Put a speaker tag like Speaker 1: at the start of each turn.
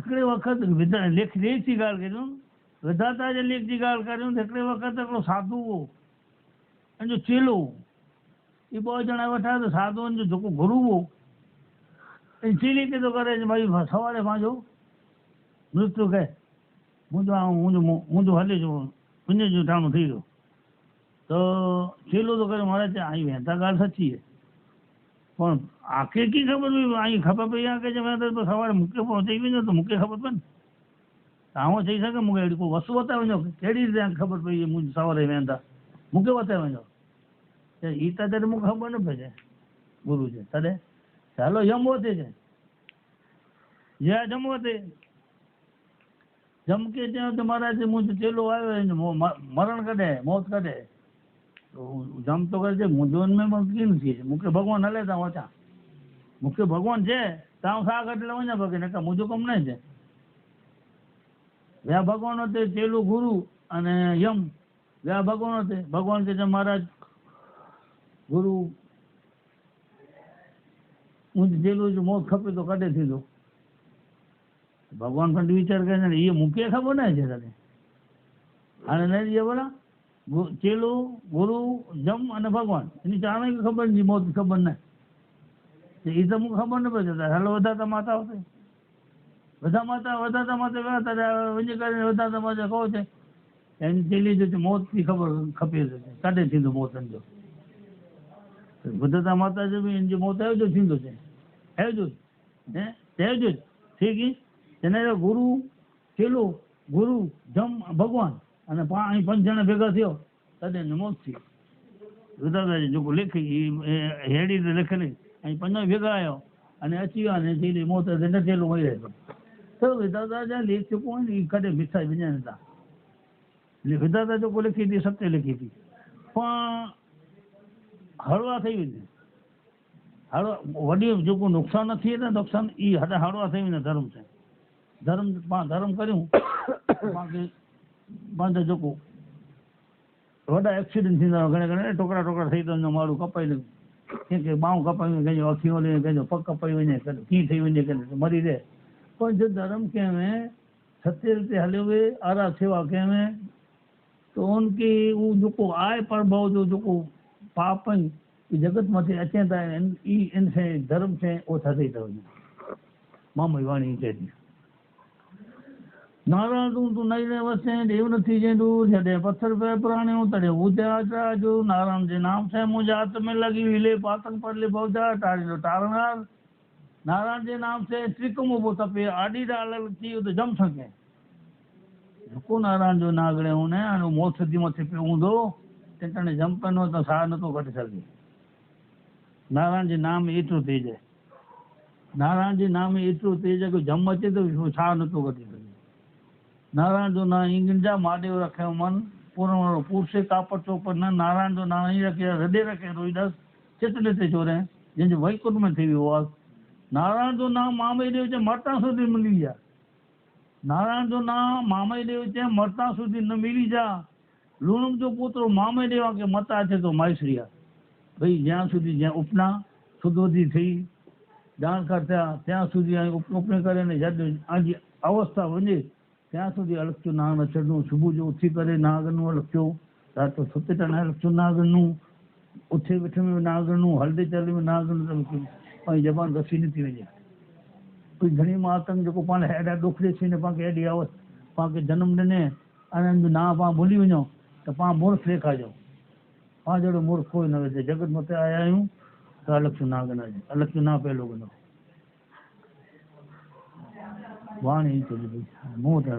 Speaker 1: ತಕ್ಕಡಿ ವಖತ್ ವಿದ ಲೆಕ್ ರೇಸಿ ಗಾಲ್ ಕಜು વિધાતા જે લેખ જી ગાલ કર્યું એટલે વખત એકલો સાધુ અને જો ચેલો, એ બહુ જણા બેઠા તો સાધુ અને જો જોકો ગુરુવો એ ચીલી કીધું કરે છે, ભાઈ સવારે વાંચો મૃત્યુ કહે. હું તો આવું, હું તો હું તો હલી છું. હું જો ટાણું થઈ ગયું. તો ચેલો તો કરે મારે ત્યાં અહીં વહેતા ગાલ સચી છે. પણ આખે કી ખબર ભાઈ અહીં ખબર પડી આ કે જમે તો સવારે મૂકે પહોંચી ગયું તો મૂકે ખબર પણ આવો થઈ શકે, મૂકે. એડી કોઈ વસ્તુ બતાવે જો કેડી રીતે ખબર પડી મું સવારે વેંધા મૂકે બતાવે જો એ તારે મું ખબર ન પડે. ગુરુ છે. તારે ચાલો, જમવો તે છે જ્યાં જમવો તે જમકે ત્યાં તમારા જે મું ચેલો આવે મરણ કરે મોત કરે જમ તો કરે છે મુદોન મેં કેમ છે. મુખ્ય ભગવાન હલે તા ઓછા મુખ્ય ભગવાન છે તાવ શાક એટલે ઓછા ભગે નકા મુજો કમ નહીં છે વ્યા ભગવાન તે ચેલું ગુરુ અને યમ. વ્યા ભગવાન તે ભગવાન કે છે મહારાજ, ગુરુ, હું જેલું જ મોત ખપે તો કાઢે દીધો ભગવાન પણ વિચાર કરે ને એ મૂકે ખબર ના છે તને. અને નહીં જે બોલા? ચેલું, ગુરુ, જમ અને ભગવાન. એની ચાણે ખબર નથી મોત ખબર નથી એ તો હું ખબર ન પડે હાલો વધારતા માતા આવશે. બધા માતા વધારતા માતા વ્યવહાર વંજી કરીને વધારતા માતા કહો છે? એની ચેલી જો મોતની ખબર ખપી છે કાઢે સીધું મોત સમજો વધારતા માતા જે એની જે મોત આવ્યો છે સીધો છે. આવ્યો હે? આવ્યો છે? ઠીક એને ગુરુ, ચેલું, ગુરુ, જમ, ભગવાન. અને પાણી પાંચ જણા ભેગા થયો તદે મોત થયો. રુદ્રદાસજી જોકો લખી એ હેડી લખેલી, અહીં પંદર ભેગા આવ્યો. અને અચીવા ને જઈને મોત નથેલું મળી રહ્યું તો વિધાતા લેખ ચૂકો ને એ કદે મીઠાઈ બીજા નતા એટલે વિધાતા જોકો લખી હતી, સત્ય લખી હતી. પણ હળવા થઈ ગઈ હળવા વડી જોકો નુકસાન નથી એટલે નુકસાન એ હળવા થઈ ને ધર્મ છે. ધર્મ ધર્મ કર્યું. બાકી विधाता जेको लिखी थी सत्य लिखी थी पाण हड़वा थी वञे हड़वा वॾी जेको नुक़सानु थिए न नुक़सानु ई हॾ हड़वा थी वञे धर्म सां धर्म पाण धर्म करियूं पाण पंहिंजो जेको वॾा एक्सीडेंट थींदा घणे घणे टुकड़ा टुकड़ा ठही था वञनि माण्हू कपाई कंहिंखे ॿाहूं कपाई वञे कंहिंजो अखियूं हली वञे कंहिंजो पग कपाई वञे कॾहिं कीअं ठही वञे कॾहिं मरी रहे पर जो धर्म कंहिं में सत्य ते हलियो वे आरा सेवा कंहिं में त उनखे उहो जेको आहे प्रभाव जो जेको पाप आहिनि ई जगत मथे अचनि था इन ई इन शइ धर्म शइ उहो थधे था वञे मामई वाणी चए थी નારાયણ તું તું નહીં વસે દેવ નથી જે દૂર છે દે પથ્થર પે પ્રાણ્યો તડે ઉજા ચાજો નારાયણ જે નામ છે મુજ આત્મે લગી વિલે પાતક પડલે ભવજા તારી તારનાર, નારાયણ જે નામ છે, ત્રિકમ ઊભો તપે આડી ડાલલથી તો જમ શકે. કો નારાયણ જો નાગડે હું ને આનો મોત સુધી મથે પે ઊંધો, તે તને જંપ નો તો સાર નતો ઘટી શકે નારાયણ જે નામ એટલું થઈ જાય નારાયણ જે નામ એટલું થઈ જાય કે જમ મચે તો સાર નતો ઘટી શકે નારાયણ જો ના ઈંગજા મહાદેવ રખે મન, પૂર્ણ પુરુષે કાપડ ચોપડ ના નારાયણ જો ના અહીં રખે, હૃદય રખે, રોહિદાસ ચેતલે તે ચોરે જેને વૈકુંઠમાં થઈ હોવાસ નારાયણ જો ના મામય દેવ છે મરતા સુધી મળી જા નારાયણ જો ના મામય દેવ છે મરતા સુધી ન મિલી જા લુણુક જો પુત્રો મામય દેવા કે મતા છે તો માયશ્રીયા ભાઈ, જ્યાં સુધી જ્યાં ઉપના સુધોધી થઈ જાણકાર થયા, ત્યાં સુધી અહીં ઉપને કરે ને આજી અવસ્થા બની ત્યાં સુધી અલખજો ના વચડનું સુબુ જો ઉથી કરે નાગનું અલખજો રાત સુતે ટણા અલખજો નાગનું ઉથે બેઠે में नागनु हलदे चले में नागनु तब ऐं ज़बान घसी नथी वञे कोई घणी मातम जेको पाण हेॾा ॾोखिड़े थी पाण खे हेॾी आवत पाण खे जनम ॾिने अने जो ना पाण भुली वञो त पाण मूर्ख ॾेखारिजो पाण जहिड़ो मूर्ख कोई न विझे जगत मथे आया आहियूं त अलॻि जो नागन आहे अलॻि जो ना पहलो कंदो வானிலை சொல்லுது மூட்டை